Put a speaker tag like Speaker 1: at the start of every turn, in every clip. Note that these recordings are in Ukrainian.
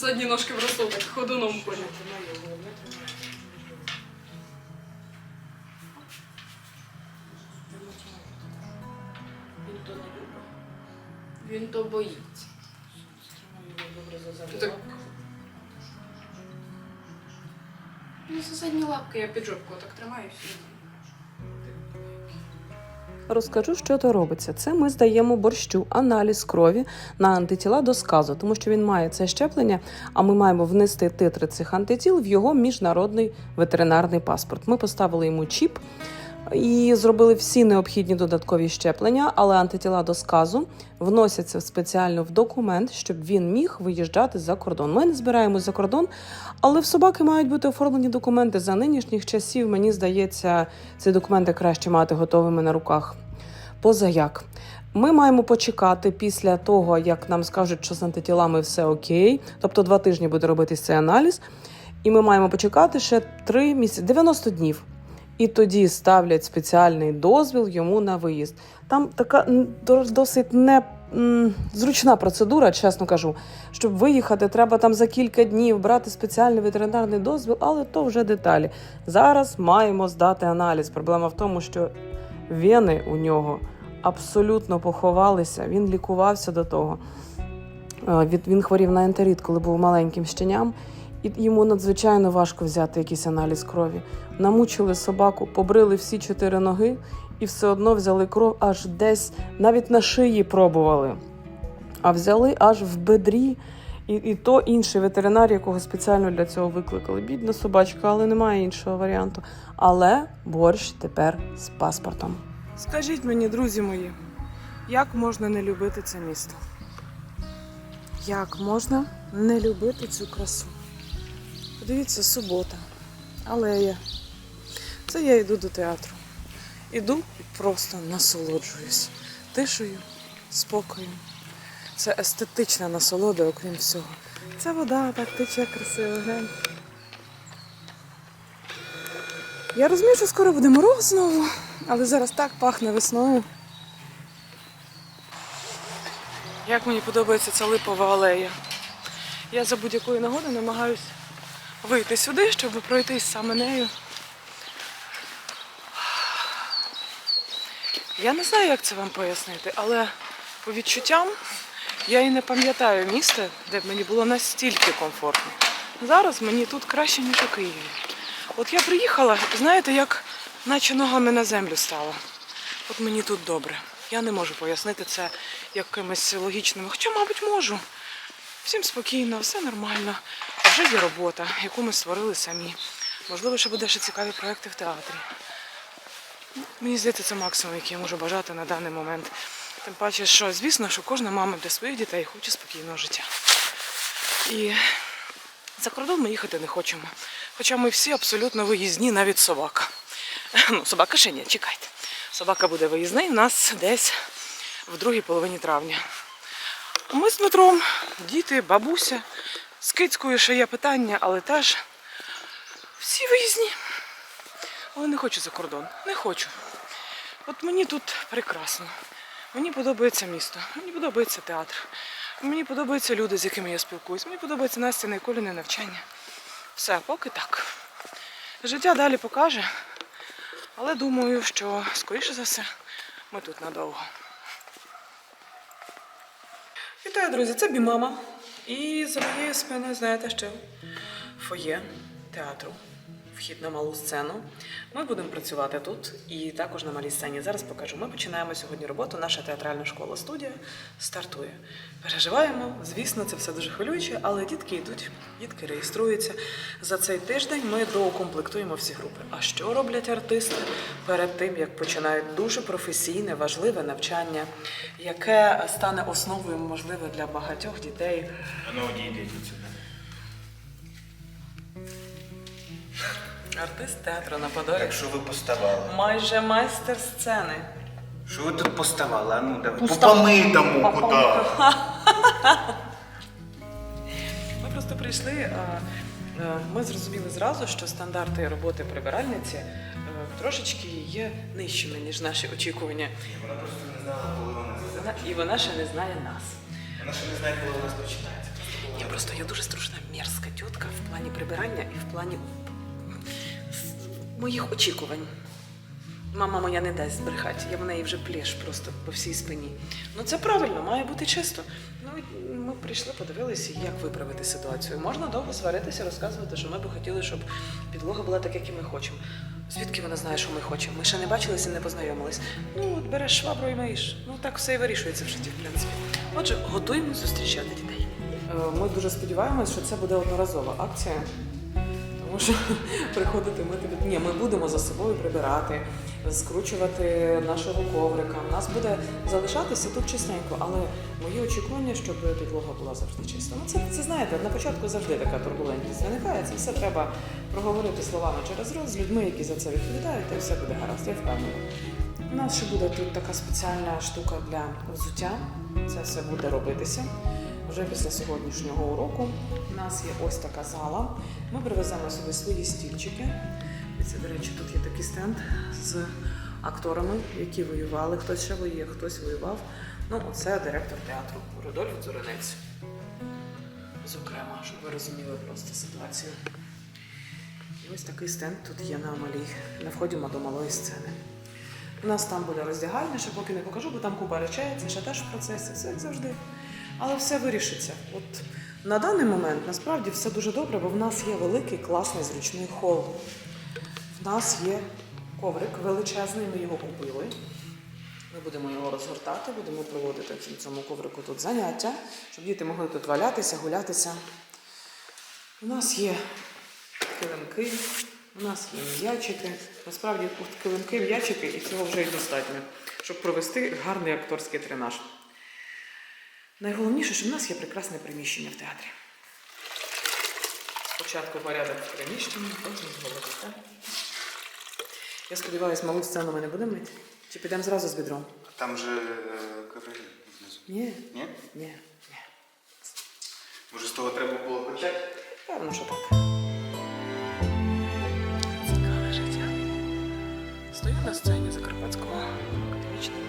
Speaker 1: Задні ножки в так ходуном ходять.
Speaker 2: Він то не любить.
Speaker 1: Він то боїться. Так. Ну, за задні лапки я під жопку так тримаю.
Speaker 3: Розкажу, що то робиться. Це ми здаємо борщу аналіз крові на антитіла до сказу, тому що він має це щеплення, а ми маємо внести титри цих антитіл в його міжнародний ветеринарний паспорт. Ми поставили йому чіп і зробили всі необхідні додаткові щеплення, але антитіла до сказу вносяться спеціально в документ, щоб він міг виїжджати за кордон. Ми не збираємось за кордон, але в собаки мають бути оформлені документи за нинішніх часів. Мені здається, ці документи краще мати готовими на руках. Позаяк. Ми маємо почекати після того, як нам скажуть, що з антитілами все окей, тобто два тижні буде робитись цей аналіз, і ми маємо почекати ще 3 місяці, 90 днів. І тоді ставлять спеціальний дозвіл йому на виїзд. Там така досить не зручна процедура, чесно кажу. Щоб виїхати, треба там за кілька днів брати спеціальний ветеринарний дозвіл, але то вже деталі. Зараз маємо здати аналіз. Проблема в тому, що вени у нього абсолютно поховалися. Він лікувався до того. Е, Він хворів на ентерит, коли був маленьким щеням, і йому надзвичайно важко взяти якийсь аналіз крові. Намучили собаку, побрили всі чотири ноги і все одно взяли кров аж десь, навіть на шиї пробували. А взяли аж в бедрі. І, і то інший ветеринар, якого спеціально для цього викликали. Бідна собачка, але немає іншого варіанту. Але борщ тепер з паспортом. Скажіть мені, друзі мої, як можна не любити це місто? Як можна не любити цю красу? Подивіться, субота, алея. Це я йду до театру. Іду і просто насолоджуюсь тишею, спокоєм. Це естетична насолода, окрім всього. Це вода так тече красиво, глянь. Я розумію, що скоро буде мороз знову, але зараз так пахне весною. Як мені подобається ця липова алея. Я за будь-якої нагоди намагаюсь вийти сюди, щоб пройтись саме нею. Я не знаю, як це вам пояснити, але по відчуттям я і не пам'ятаю міста, де б мені було настільки комфортно. Зараз мені тут краще, ніж у Києві. От я приїхала, знаєте, як наче ногами на землю стала. От мені тут добре. Я не можу пояснити це якимись логічними, хоча, мабуть, можу. Всім спокійно, все нормально. Вже є робота, яку ми створили самі. Можливо, ще буде ще цікаві проекти в театрі. Мені здається, це максимум, який я можу бажати на даний момент. Тим паче, що звісно, що кожна мама для своїх дітей хоче спокійного життя. І за кордон ми їхати не хочемо. Хоча ми всі абсолютно виїзні, навіть собака. Ну, собака ще ні, чекайте. Собака буде виїзний у нас десь в другій половині травня. Ми з Дмитром, діти, бабуся. З кицькою ще є питання, але теж всі виїзні. Але не хочу за кордон. Не хочу. От мені тут прекрасно. Мені подобається місто, мені подобається театр. Мені подобаються люди, з якими я спілкуюсь. Мені подобається Настя і Коліне навчання. Все, поки так. Життя далі покаже. Але думаю, що скоріше за все ми тут надовго. Вітаю, друзі, це Бімама. І за моєю спиною, знаєте що? Фоє театру. Вхід на малу сцену. Ми будемо працювати тут і також на малій сцені. Зараз покажу. Ми починаємо сьогодні роботу. Наша театральна школа студія стартує. Переживаємо. Звісно, це все дуже хвилююче, але дітки йдуть, дітки реєструються. За цей тиждень ми доукомплектуємо всі групи. А що роблять артисти перед тим, як починають дуже професійне, важливе навчання, яке стане основою, можливо, для багатьох дітей
Speaker 4: А ну одійдіть
Speaker 3: Артист театру на Подолі.
Speaker 4: Якщо ви поставали.
Speaker 3: Майже майстер сцени.
Speaker 4: Що ви тут поставали? А ну давай. По помитому куди?
Speaker 3: Ми просто прийшли. е, Ми зрозуміли зразу, що стандарти роботи прибиральниці е, трошечки є нижчими, ніж наші очікування.
Speaker 4: Вона просто не знала, коли вона
Speaker 3: Вона- І вона ще не знає нас.
Speaker 4: Вона ще не знає, коли у нас починається.
Speaker 3: Я просто я дуже страшна мерзка тітка в плані прибирання і в плані моїх очікувань. Мама моя не дасть збрехати, я в неї вже плєш просто по всій спині. Ну це правильно, має бути чисто. Ну ми прийшли, подивилися, як виправити ситуацію. Можна довго сваритися, розказувати, що ми би хотіли, щоб підлога була так, як і ми хочемо. Звідки вона знає, що ми хочемо? Ми ще не бачилися, не познайомились. Ну, от береш швабру і миєш. Ну так все і вирішується в житті, в принципі. Отже, готуємо зустрічати дітей. Ми дуже сподіваємось, що це буде одноразова акція. Що приходити ми тобі. Ні, ми будемо за собою прибирати, скручувати нашого коврика. У нас буде залишатися тут чистенько, але мої очікування, щоб підлога була завжди чиста. Ну це, це знаєте, на початку завжди така турбулентність виникає. Це все треба проговорити словами через роз з людьми, які за це відповідають, і все буде гаразд. Я впевнена. У нас ще буде тут така спеціальна штука для взуття. Це все буде робитися. Вже після сьогоднішнього уроку у нас є ось така зала. Ми привеземо сюди свої стільчики. Це, до речі, тут є такий стенд з акторами, які воювали. Хтось ще воює, хтось воював. Ну, оце директор театру Рудольф Зоринець. Зокрема, щоб ви розуміли просто ситуацію. І ось такий стенд тут є на малій, на вході до малої сцени. У нас там буде роздягальня, ще поки не покажу, бо там купа речей, це ще теж в процесі, все як завжди. Але все вирішиться. От на даний момент насправді все дуже добре, бо в нас є великий, класний, зручний хол. В нас є коврик величезний, ми його купили. Ми будемо його розгортати, будемо проводити в цьому коврику тут заняття, щоб діти могли тут валятися, гулятися. У нас є килимки, у нас є м'ячики. Насправді килимки, м'ячики, і цього вже й достатньо, щоб провести гарний акторський тренаж. Найголовніше, що в нас є прекрасне приміщення в театрі. Спочатку порядок в приміщенні, потім з голови. так? Я сподіваюся, малу сцену ми не будемо мити? Чи підемо зразу з відром?
Speaker 4: Там же е, коврики внизу.
Speaker 3: Ні,
Speaker 4: Ні?
Speaker 3: ні, ні.
Speaker 4: Може з того треба було почати?
Speaker 3: Певно, що так. Цікаве життя. Стою на сцені Закарпатського академічного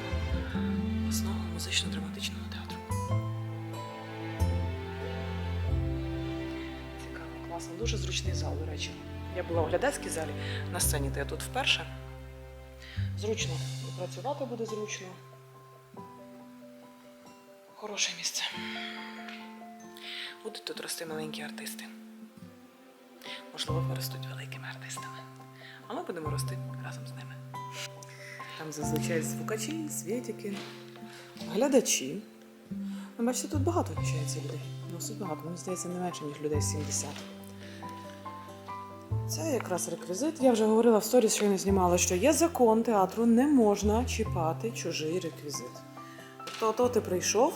Speaker 3: обласного музично-драматичного класно. Дуже зручний зал, до речі. Я була у глядацькій залі, на сцені то я тут вперше. Зручно. Працювати буде зручно. Хороше місце. Будуть тут рости маленькі артисти. Можливо, виростуть великими артистами. А ми будемо рости разом з ними. Там зазвичай звукачі, світики, глядачі. Ви бачите, тут багато навчається людей. Досить багато. Мені здається, не менше, ніж людей 70. Це якраз реквізит. Я вже говорила в сторіс, що не знімала, що є закон театру, не можна чіпати чужий реквізит. Тобто, ото ти прийшов,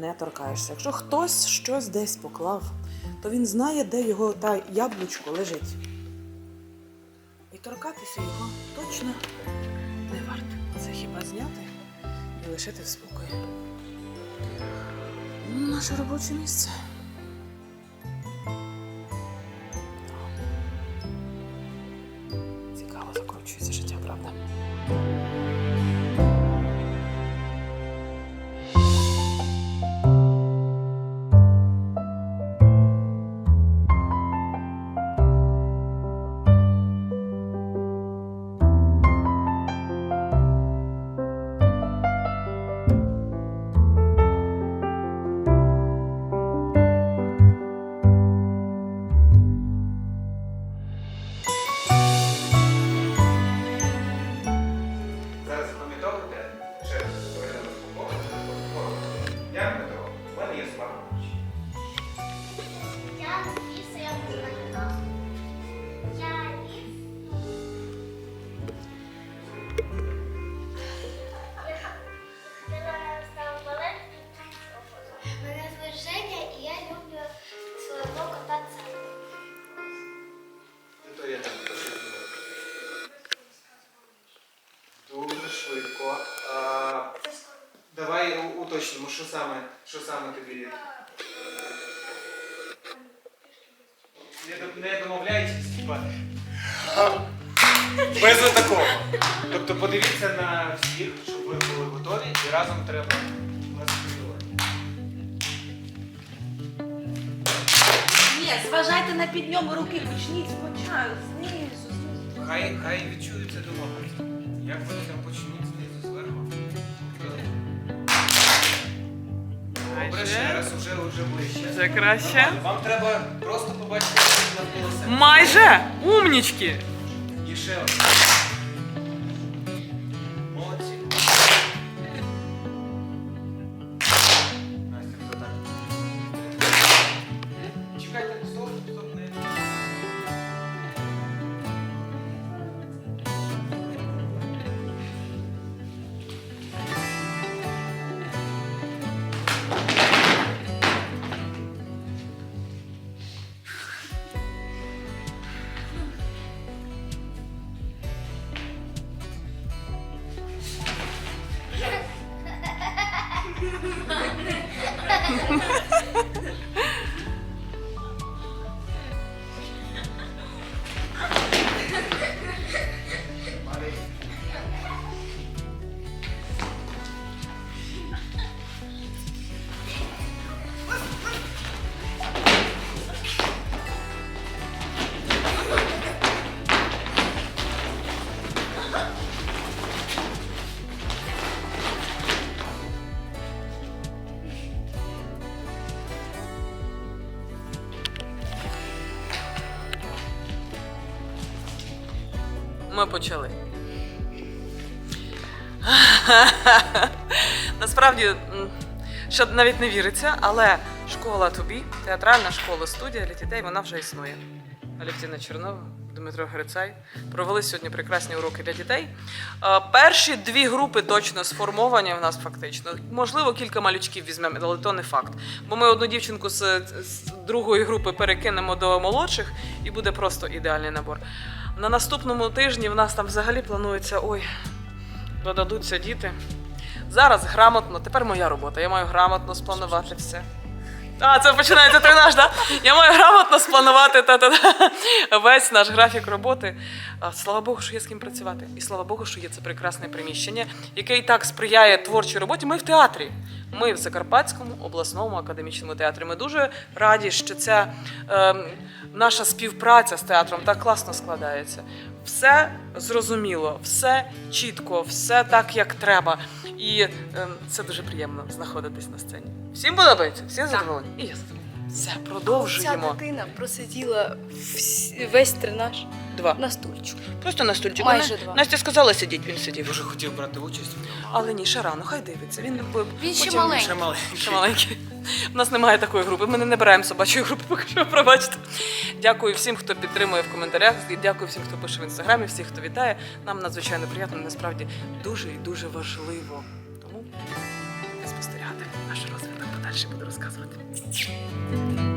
Speaker 3: не торкаєшся. Якщо хтось щось десь поклав, то він знає, де його та яблучко лежить. І торкатися його точно не варто. Це хіба зняти і лишити в спокої. Наше робоче місце.
Speaker 4: Зараз запам'ятовуйте, ще раз повернемо слухову. Я що саме, що саме тобі. Не, не домовляйтесь, типа. Без отакого. Тобто подивіться на всіх, щоб ви були готові і разом треба вас.
Speaker 2: Ні, зважайте на підйом руки, почніть спочатку, знизу, знизу.
Speaker 4: Хай, хай відчують це домовленість. Як вони там почнуть Добре, ще раз уже, уже ближче.
Speaker 3: Це краще.
Speaker 4: Вам треба просто побачити що навколо себе.
Speaker 3: Майже умнічки.
Speaker 4: І ще один.
Speaker 3: Ми почали. Насправді, що навіть не віриться, але школа тобі, театральна школа студія для дітей, вона вже існує. Алевтіна Чернова, Дмитро Грицай провели сьогодні прекрасні уроки для дітей. Е, Перші дві групи точно сформовані в нас фактично. Можливо, кілька малючків візьмемо, але то не факт. Бо ми одну дівчинку з, з другої групи перекинемо до молодших і буде просто ідеальний набор. На наступному тижні в нас там взагалі планується ой, додадуться діти. Зараз грамотно, тепер моя робота. Я маю грамотно спланувати все. А, це починається тренаж, да? Я маю грамотно спланувати та-та-та, весь наш графік роботи. Слава Богу, що є з ким працювати. І слава Богу, що є це прекрасне приміщення, яке і так сприяє творчій роботі. Ми в театрі. Ми в Закарпатському обласному академічному театрі. Ми дуже раді, що ця е, наша співпраця з театром так класно складається. Все зрозуміло, все чітко, все так, як треба. І е, це дуже приємно знаходитись на сцені. Всім подобається? всім задоволені? І я задоволена. Все,
Speaker 5: Ця
Speaker 3: продовжуємо.
Speaker 5: дитина просиділа весь тренаж
Speaker 3: Два.
Speaker 5: на стульчику.
Speaker 3: Просто на стульчику.
Speaker 5: Майже
Speaker 3: На-
Speaker 5: два.
Speaker 3: Настя сказала сидіть, він сидів.
Speaker 4: Дуже хотів брати участь.
Speaker 3: Але ні, ще рано, хай дивиться. Він, б-
Speaker 1: Він ще
Speaker 3: потім-
Speaker 1: маленький.
Speaker 4: Ще маленький.
Speaker 3: Ще маленький. У нас немає такої групи. Ми не беремо собачої групи, поки що пробачте. Дякую всім, хто підтримує в коментарях. і Дякую всім, хто пише в інстаграмі, всіх, хто вітає. Нам надзвичайно приємно, насправді дуже і дуже важливо. Тому спостерігати наш розвиток подальше буду розказувати. Thank you.